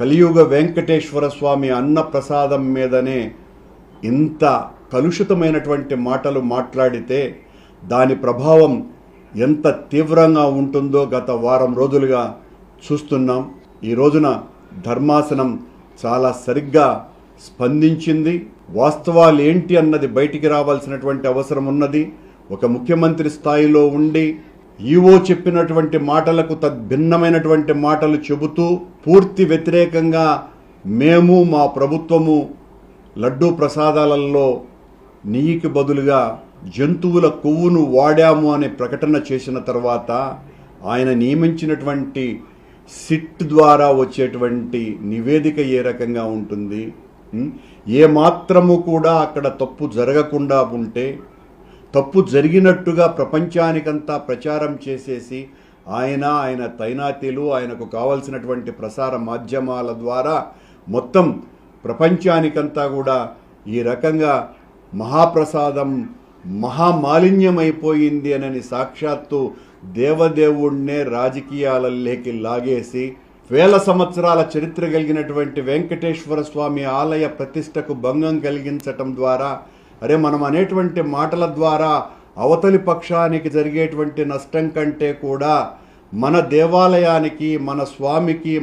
కలియుగ వెంకటేశ్వర స్వామి అన్నప్రసాదం మీదనే ఇంత కలుషితమైనటువంటి మాటలు మాట్లాడితే దాని ప్రభావం ఎంత తీవ్రంగా ఉంటుందో గత వారం రోజులుగా చూస్తున్నాం. ఈ రోజున ధర్మాసనం చాలా సరిగ్గా స్పందించింది. వాస్తవాలు ఏంటి అన్నది బయటికి రావాల్సినటువంటి అవసరం ఉన్నది. ఒక ముఖ్యమంత్రి స్థాయిలో ఉండి ఈవో చెప్పినటువంటి మాటలకు తద్భిన్నమైనటువంటి మాటలు చెబుతూ పూర్తి వ్యతిరేకంగా మేము మా ప్రభుత్వము లడ్డూ ప్రసాదాలలో నెయ్యికి బదులుగా జంతువుల కొవ్వును వాడాము అనే ప్రకటన చేసిన తర్వాత ఆయన నియమించినటువంటి సిట్ ద్వారా వచ్చేటువంటి నివేదిక ఏ రకంగా ఉంటుంది? ఏ మాత్రము కూడా అక్కడ తప్పు జరగకుండా ఉంటే తప్పు జరిగినట్టుగా ప్రపంచానికంతా ప్రచారం చేసేసి ఆయన ఆయన తైనాతీలు ఆయనకు కావలసినటువంటి ప్రసార మాధ్యమాల ద్వారా మొత్తం ప్రపంచానికంతా కూడా ఈ రకంగా మహాప్రసాదం మహామాలిన్యమైపోయింది అనని సాక్షాత్తు దేవదేవుణ్ణే రాజకీయాలలోకి లాగేసి వేల సంవత్సరాల చరిత్ర కలిగినటువంటి వెంకటేశ్వర స్వామి ఆలయ ప్రతిష్టకు భంగం కలిగించటం ద్వారా అరే మనం అనేటువంటి మాటల ద్వారా అవతలి పక్షానికి జరిగేటువంటి నష్టం కంటే కూడా మన దేవాలయానికి మన స్వామికి